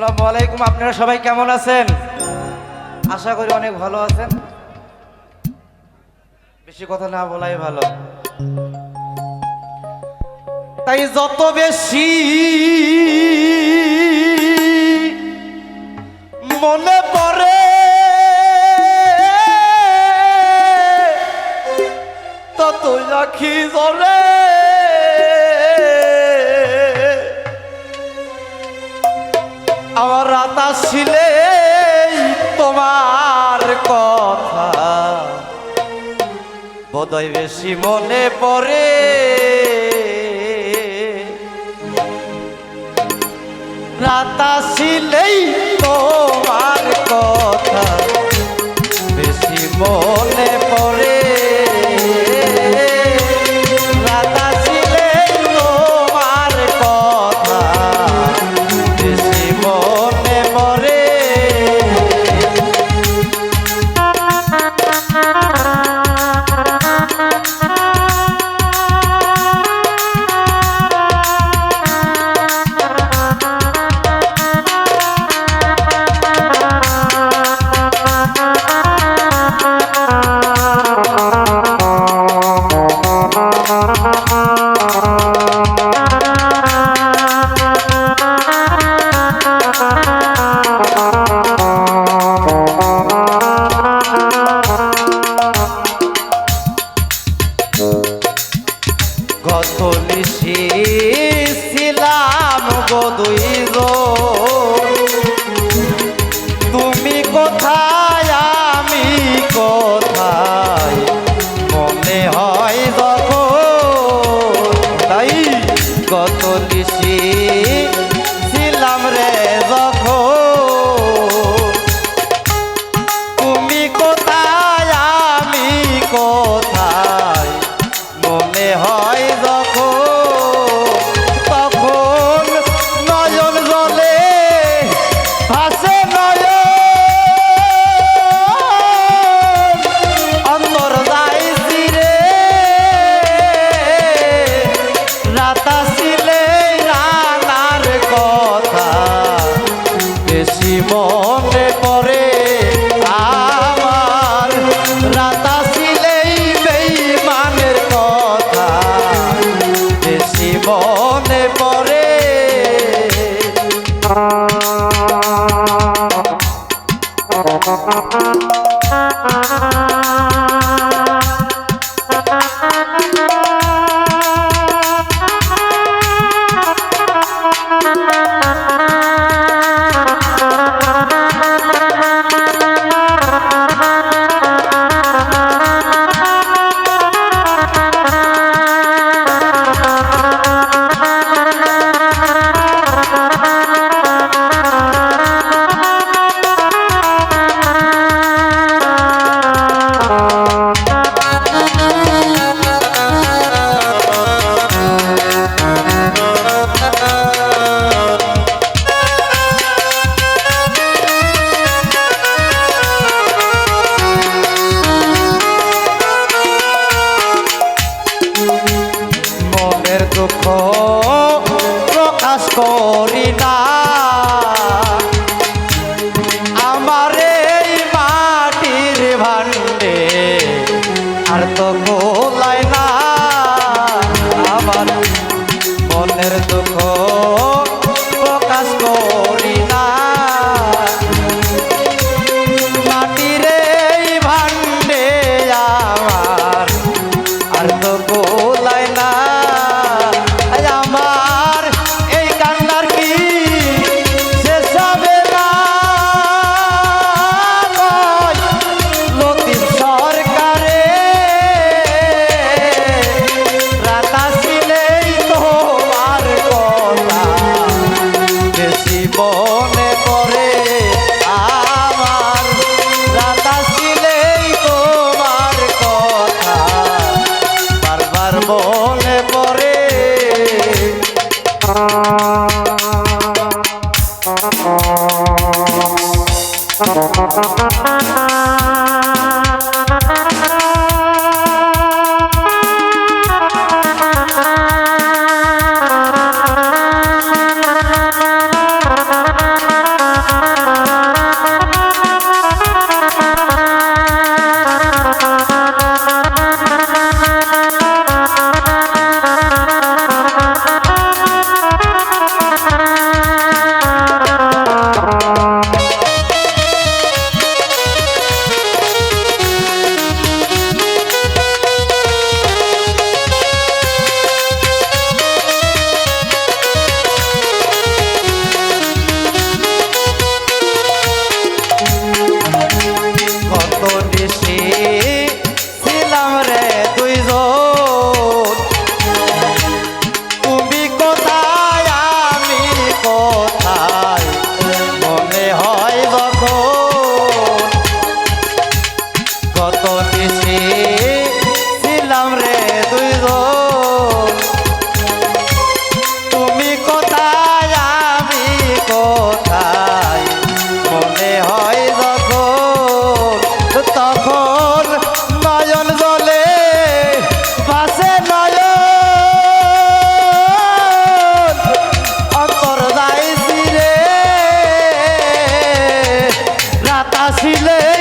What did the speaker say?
আসসালামু আলাইকুম, আপনারা সবাই কেমন আছেন? আশা করি অনেক ভালো আছেন। বেশি কথা না বলাই ভালো। তাই যত বেশি আসলে তোমার কথা। বোধয় বেশি মনে পড়ে। রাত আসিলেই তোমার কথা। বেশি মনে ছিলাম গদুই তুমি কোথায়, আমি কোথায়? মনে হয় যখন তাই গত নিশি ছিলাম রে যখন তুমি কোথায়, আমি কোথায় বেশি মনে করে আমার। রাতা ছিলেই বেইমানের কথা। বেশি মনে পড়ে। গো Música আসিলে